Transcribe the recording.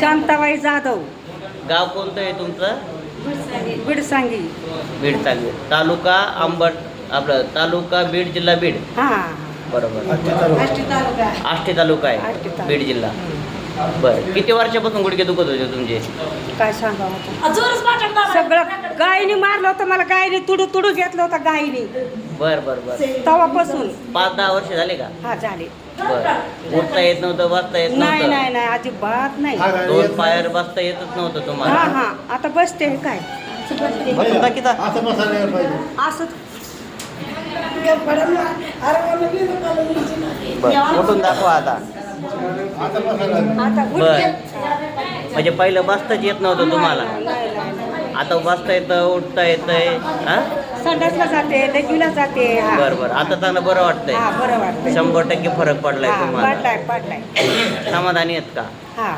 शांताबाई जाधव. गाव कोणतं आहे तुमचं? बिडसांगी. बीड चांगली तालुका अंबड आपलं तालुका बीड जिल्हा बीड? हा. बरोबर. आष्टी तालुका. आष्टी तालुका. आष्टी आहे. तालुका. बीड जिल्हा. बरं. किती वर्षापासून गुडघे दुखत होते तुमचे? काय सांगावं आता? सगळं गायीने मारलं होतं मला गायीने तुडू तुडू घेतलं होतं गायीने. बर बर बर. तवापासून. पाच दहा वर्ष झाले का? हा झाले. बर. उठता येत नव्हतं बसता येत नाही नव्हतं. नाही नाही अजिबात नाही. दोन पायर बसता येतच नव्हतं हा तुम्हाला. हा आता बसते काय. असं बसायला पाहिजे असं बर उठून दाखवा आता. आता बसायला आता बर. उठते म्हणजे पहिलं बसताच येत नव्हतं तुम्हाला. नाही, नाही, नाही. आता बसता येतं उठता येतंय हा? संडासला जाते लेकीला जाते हा. बर बर. आता चांगलं बरं वाटतंय. हा बरं शंभर टक्के फरक पडलाय हा तुम्हाला. पडलाय पडलाय. समाधानी आहेत का? हा.